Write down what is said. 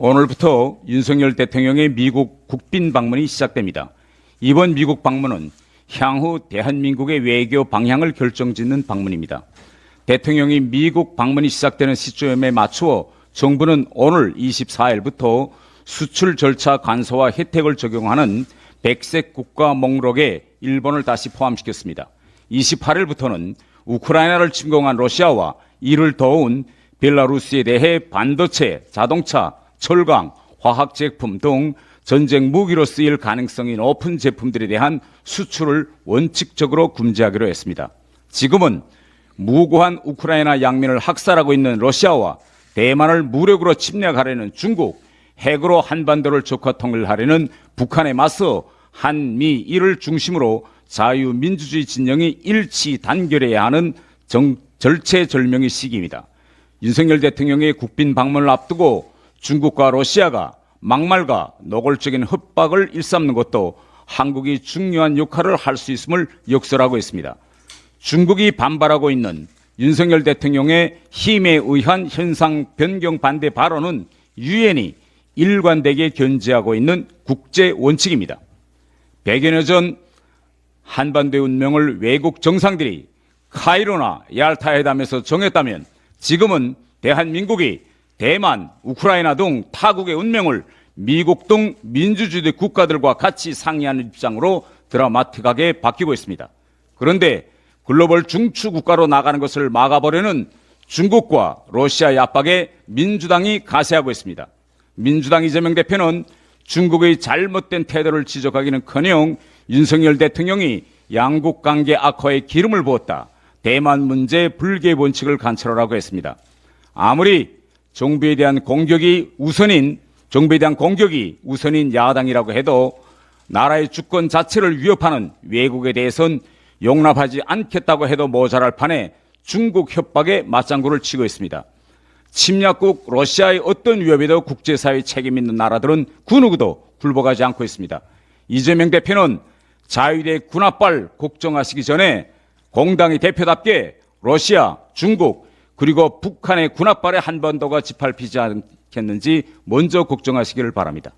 오늘부터 윤석열 대통령의 미국 국빈 방문이 시작됩니다. 이번 미국 방문은 향후 대한민국의 외교 방향을 결정짓는 방문입니다. 대통령이 미국 방문이 시작되는 시점에 맞추어 정부는 오늘 24일부터 수출 절차 간소화 혜택을 적용하는 백색 국가 목록에 일본을 다시 포함시켰습니다. 28일부터는 우크라이나를 침공한 러시아와 이를 도운 벨라루스에 대해 반도체, 자동차, 철강, 화학 제품 등 전쟁 무기로 쓰일 가능성이 높은 제품들에 대한 수출을 원칙적으로 금지하기로 했습니다. 지금은 무고한 우크라이나 양민을 학살하고 있는 러시아와 대만을 무력으로 침략하려는 중국, 핵으로 한반도를 적화 통일하려는 북한에 맞서 한미 이를 중심으로 자유민주주의 진영이 일치 단결해야 하는 정, 절체절명의 시기입니다. 윤석열 대통령의 국빈 방문을 앞두고 중국과 러시아가 막말과 노골적인 협박을 일삼는 것도 한국이 중요한 역할을 할 수 있음을 역설하고 있습니다. 중국이 반발하고 있는 윤석열 대통령의 힘에 의한 현상 변경 반대 발언은 유엔이 일관되게 견제하고 있는 국제 원칙입니다. 100여 년 전 한반도의 운명을 외국 정상들이 카이로나 얄타 회담에서 정했다면 지금은 대한민국이 대만, 우크라이나 등 타국의 운명을 미국 등 민주주의 국가들과 같이 상의하는 입장으로 드라마틱하게 바뀌고 있습니다. 그런데 글로벌 중추 국가로 나가는 것을 막아보려는 중국과 러시아의 압박에 민주당이 가세하고 있습니다. 민주당 이재명 대표는 중국의 잘못된 태도를 지적하기는커녕 윤석열 대통령이 양국 관계 악화에 기름을 부었다. 대만 문제 불개 원칙을 관철하라고 했습니다. 아무리 정부에 대한 공격이 우선인 정부에 대한 공격이 우선인 야당이라고 해도 나라의 주권 자체를 위협하는 외국에 대해선 용납하지 않겠다고 해도 모자랄 판에 중국 협박에 맞장구를 치고 있습니다. 침략국 러시아의 어떤 위협에도 국제사회 책임 있는 나라들은 그 누구도 굴복하지 않고 있습니다. 이재명 대표는 자유의 군합발 걱정하시기 전에 공당의 대표답게 러시아, 중국 그리고 북한의 군합발에 한반도가 짓밟히지 않겠는지 먼저 걱정하시기를 바랍니다.